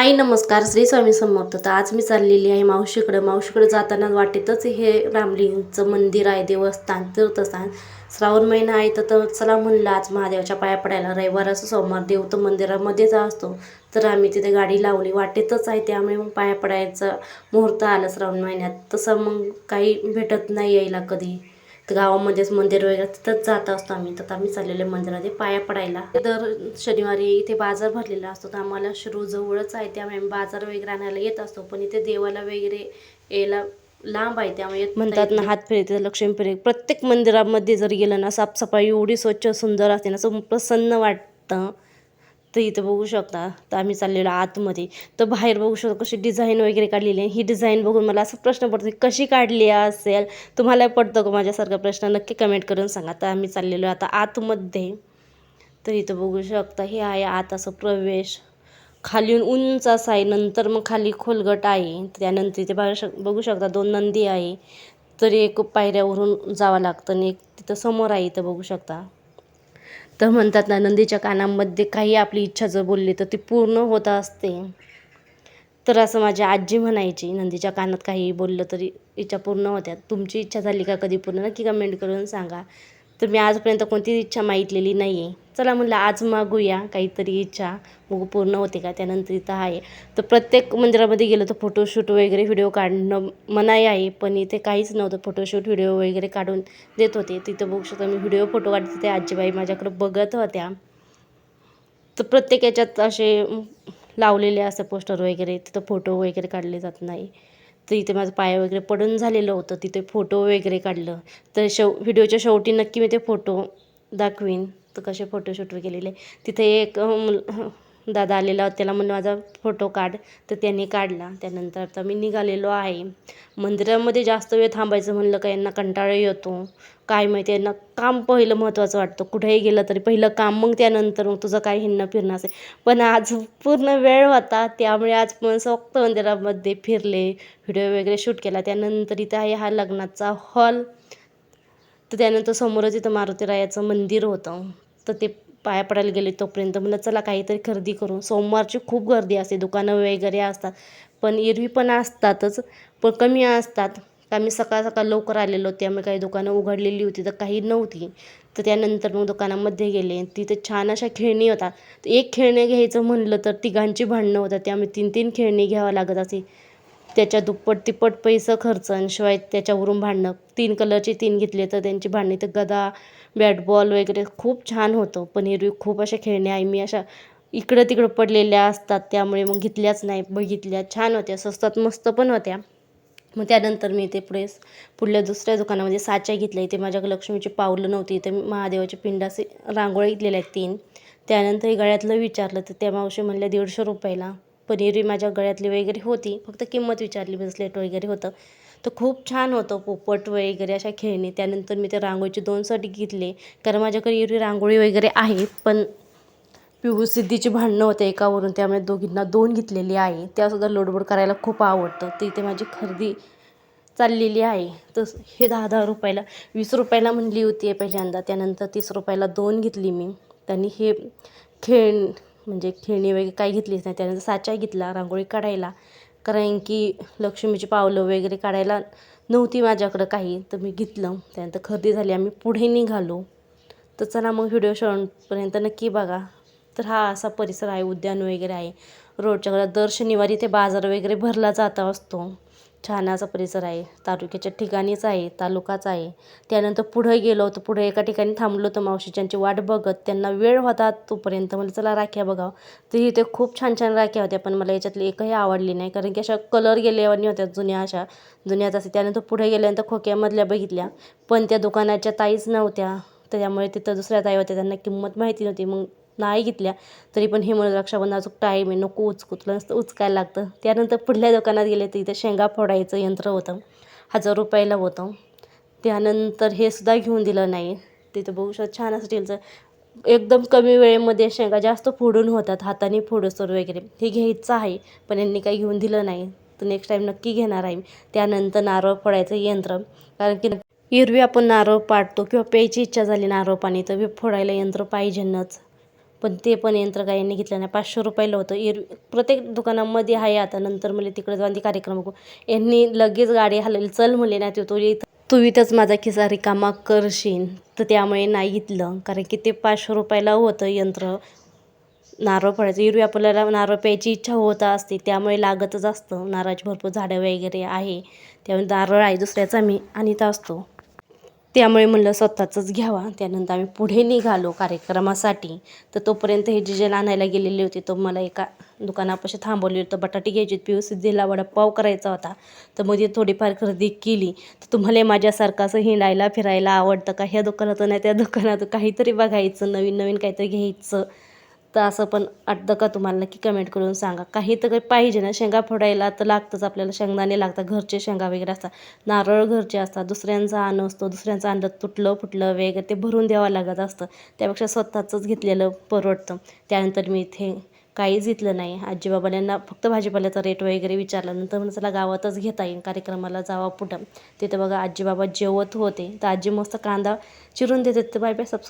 हाय नमस्कार श्री स्वामी समर्थ. तर आज मी चाललेली आहे मावशीकडं. मावशीकडे जाताना वाटेतच हे रामलिंगचं मंदिर आहे देवस्थान तीर्थस्थान. श्रावण महिना आहे तर चला म्हणलं आज महादेवाच्या पाया पडायला. रविवार असं सोमवार देव तर मंदिरामध्येच असतो. तर आम्ही तिथे गाडी लावली. वाटेतच आहे त्यामुळे मग पाया पडायचा मुहूर्त आला श्रावण महिन्यात. तसं मग काही भेटत नाही यायला कधी. तर गावामध्येच मंदिर वगैरे तिथंच जात असतो आम्ही. तर आम्ही चाललेले मंदिरात पाया पडायला. दर शनिवारी इथे बाजार भरलेला असतो. तर आम्हाला शिरू जवळच आहे. त्यामुळे आम्ही बाजार वगैरे आणायला येत असतो. पण इथे देवाला वगैरे यायला लांब आहे. त्यामुळे म्हणतात ना हात फिरते लक्ष्मी फिरे प्रत्येक मंदिरामध्ये जर गेलं ना साफसफाई एवढी स्वच्छ सुंदर असते ना असं प्रसन्न वाटतं. तर इथं बघू शकता तर आम्ही चाललेलो आतमध्ये. तर बाहेर बघू शकता कशी डिझाईन वगैरे काढलेली आहे. ही डिझाईन बघून मला असं प्रश्न पडतो की कशी काढली असेल? तुम्हाला पडतं का माझ्यासारखा प्रश्न? नक्की कमेंट करून सांगा. तर आम्ही चाललेलो आता आतमध्ये. तर इथं बघू शकता हे आहे आत असं प्रवेश. खाली उंच असा आहे. नंतर मग खाली खोलगट आहे. त्यानंतर इथे बघू शक बघू शकता दोन नंदी आहे. तर एक पायऱ्यावरून जावं लागतं आणि एक तिथं समोर आहे इथं बघू शकता. तर म्हणतात ना नंदीच्या कानामध्ये काही आपली इच्छा जर बोलली तर ती पूर्ण होत असते. तर असं माझी आजी म्हणायची नंदीच्या कानात काही बोललं तरी इच्छा पूर्ण होत्या. तुमची इच्छा झाली का कधी पूर्ण? नक्की कमेंट करून सांगा. तर मी आजपर्यंत कोणतीच इच्छा मागितलेली नाही आहे चला म्हणलं आज मागूया काहीतरी इच्छा. मग पूर्ण होते का? त्यानंतर इथं आहे. तर प्रत्येक मंदिरामध्ये गेलं तर फोटोशूट वगैरे व्हिडिओ काढणं मनाई आहे. पण इथे काहीच नव्हतं. फोटोशूट व्हिडिओ वगैरे काढून देत होते. तिथं बघू शकता मी व्हिडिओ फोटो काढत होते. आजीबाई माझ्याकडं बघत होत्या. तर प्रत्येक याच्यात असे लावलेले असं पोस्टर वगैरे. तिथं फोटो वगैरे काढले जात नाही. तर इथे माझं पाय वगैरे पडून झालेलं होतं. तिथे फोटो वगैरे काढलं. तर शेव व्हिडिओच्या शेवटी नक्की मी ते फोटो दाखवीन. तर कसे फोटोशूट केलेले. तिथे एक मुल दादा आलेला त्याला म्हणलं माझा फोटो काढ. तर त्यांनी काढला. त्यानंतर आता मी निघालेलो आहे. मंदिरामध्ये जास्त वेळ थांबायचं म्हणलं का यांना कंटाळा येतो. काय माहिती यांना काम पहिलं महत्त्वाचं वाटतं. कुठेही गेलं तरी पहिलं काम मग त्यानंतर मग तुझं काय हिंडणं फिरणं असेल. पण आज पूर्ण वेळ होता त्यामुळे आज पण फक्त मंदिरामध्ये फिरले व्हिडिओ वगैरे शूट केला. त्यानंतर इथं आहे हा लग्नाचा हॉल. तर त्यानंतर समोरच इथं मारुतीरायाचं मंदिर होतं. तर ते पाया पडायला गेले तोपर्यंत. म्हणलं चला काहीतरी खरेदी करू. सोमवारची खूप गर्दी असते दुकानं वगैरे असतात. पण एरवी पण असतातच पण कमी असतात. आम्ही सकाळ सकाळ लवकर आलेलो त्यामुळे काही दुकानं उघडलेली होती तर काही नव्हती. तर त्यानंतर मग दुकानामध्ये गेले. तिथे छान अशा खेळणी होता. तर एक खेळणे घ्यायचं म्हणलं तर तिघांची भांडणं होतात. त्यामुळे तीन तीन खेळणी घ्यावं लागत असे. त्याच्या दुप्पट तिप्पट पैसा खर्च आणि शिवाय त्याच्यावरून भांडणं. तीन कलरचे तीन घेतले तर त्यांची भांडणी तर गदा बॅट बॉल वगैरे खूप छान होतं. पण एरवी खूप अशा खेळण्या आहे मी अशा इकडं तिकडं पडलेल्या असतात त्यामुळे मग घेतल्याच नाही बघितल्या. छान होत्या स्वस्तात मस्त पण होत्या. मग त्यानंतर मी ते प्रेस पुढल्या दुसऱ्या दुकानामध्ये साच्या घेतल्या. इथे माझ्याकडे लक्ष्मीची पावलं नव्हती. इथे महादेवाचे पिंडाचे रांगोळी घेतलेल्या आहेत तीन. त्यानंतर हे गळ्यातलं विचारलं तर त्या मावशी म्हणल्या दीडशे रुपयाला. पनीरही माझ्या गळ्यातली वगैरे होती. फक्त किंमत विचारली ब्रेसलेट वगैरे होतं. तर खूप छान होतं पोपट वगैरे अशा खेळणी. त्यानंतर मी ते रांगोळीचे दोन साठी घेतले. कारण माझ्याकडे एवढी रांगोळी वगैरे आहे पण पिहू सिद्धीची भांडणं होते एकावरून. त्यामुळे दोघींना दोन घेतलेली आहे. त्यासुद्धा लोडबोड करायला खूप आवडतं. ते इथे माझी खरेदी चाललेली आहे. तर हे दहा दहा रुपयाला वीस रुपयाला म्हणली होती पहिल्यांदा. त्यानंतर तीस रुपयाला दोन घेतली मी. त्यांनी हे खेळ म्हणजे खेळणी वगैरे काही घेतलीच नाही. त्यानंतर साचा घेतला रांगोळी काढायला. कारण की लक्ष्मीची पावलं वगैरे काढायला नव्हती माझ्याकडं काही तर मी घेतलं. त्यानंतर खरेदी झाली आम्ही पुढे निघालो. तर चला मग व्हिडिओ शेवटपर्यंत नक्की बघा. तर हा असा परिसर आहे उद्यान वगैरे आहे. रोडच्या दर शनिवारी ते बाजार वगैरे भरला जाता असतो. छान असा परिसर आहे तालुक्याच्या ठिकाणीच आहे तालुकाच आहे. त्यानंतर पुढे गेलो होतो पुढे एका ठिकाणी थांबलो होतो मावशीच्यांची वाट बघत त्यांना वेळ होता तोपर्यंत. मला चला राख्या बघावं तर इथे खूप छान छान राख्या होत्या पण मला याच्यातली एकही आवडली नाही कारण की अशा कलर गेल्यावानी होत्या जुन्या अशा जुन्याच असे त्यानंतर पुढे गेल्यानंतर खोक्यामधल्या बघितल्या पण त्या दुकानाच्या ताईच नव्हत्या. त्यामुळे तिथं दुसऱ्या ताई होत्या त्यांना किंमत माहिती नव्हती. मग नाही घेतल्या तरी पण हे म्हणून रक्षाबंधन अजून टाईम आहे नको उचकुतलं नसतं उचकायला लागतं. त्यानंतर पुढल्या दुकानात गेले तर इथं शेंगा फोडायचं यंत्र होतं हजार रुपयाला होतं. त्यानंतर हे सुद्धा घेऊन दिलं नाही. तिथं बघू शकता छान असं स्टीलचं एकदम कमी वेळेमध्ये शेंगा जास्त फोडून होतात हाताने फोडसर वगैरे. हे घ्यायचं आहे पण यांनी काही घेऊन दिलं नाही. तर नेक्स्ट टाईम नक्की घेणार आहे त्यानंतर नारळ फोडायचं यंत्र कारण की एरवी आपण नारळ पाडतो किंवा प्यायची इच्छा झाली नारळ पाणी तर फोडायला यंत्र पाहिजेनच. पण ते पण यंत्र काय यांनी घेतलं नाही पाचशे रुपयाला होतं. एर प्रत्येक दुकानामध्ये आहे आता. नंतर मला तिकडे जाऊन कार्यक्रम बघू. यांनी लगेच गाडी हलवली. चल म्हणले नाही तो इथं तू इथंच माझा खिसा रिकामा करशील. तर त्यामुळे नाही घेतलं कारण की ते पाचशे रुपयाला होतं यंत्र. नारळ पडायचं एरवी आपल्याला नारळ प्यायची इच्छा होत असते. त्यामुळे लागतच असतं. नारळाची भरपूर झाडं वगैरे आहे. त्यामुळे नारळ आहे दुसऱ्याचा मी आणीत असतो. त्यामुळे म्हणलं स्वतःचंच घ्यावा. त्यानंतर आम्ही पुढे निघालो कार्यक्रमासाठी. तर तोपर्यंत हे जे जे आणायला गेलेले होते तो मला एका दुकानापाशी थांबवले होतं. बटाटे घ्यायचे पी यू सिद्धीला वडापाव करायचा होता. तर मध्ये थोडीफार खरेदी केली. तर तुम्हाला माझ्यासारखं असं हिंडायला फिरायला आवडतं का? ह्या दुकानातून नाही त्या दुकानातून काहीतरी बघायचं नवीन नवीन काहीतरी घ्यायचं. तर असं पण वाटतं का तुम्हाला? नक्की कमेंट करून सांगा. काही तर काही पाहिजे ना. शेंगा फोडायला तर लागतंच आपल्याला. शेंगदाणे लागतात. घरचे शेंगा वगैरे असतात. नारळ घरचे असतात. दुसऱ्यांचा अन्न असतो. दुसऱ्यांचं आणलं तुटलं फुटलं वगैरे ते भरून द्यावं लागत असतं. त्यापेक्षा स्वतःचंच घेतलेलं परवडतं. त्यानंतर मी इथे काहीच घेतलं नाही. आजीबाबांना फक्त भाजीपाल्याचा रेट वगैरे विचारला. नंतर म्हणलं चला गावातच घेता येईल. कार्यक्रमाला जावा पुढं. तिथं बघा आजीबाबा जेवत होते. तर आजी मस्त कांदा चिरून देते तर बाय बाय. सबस्क्राईब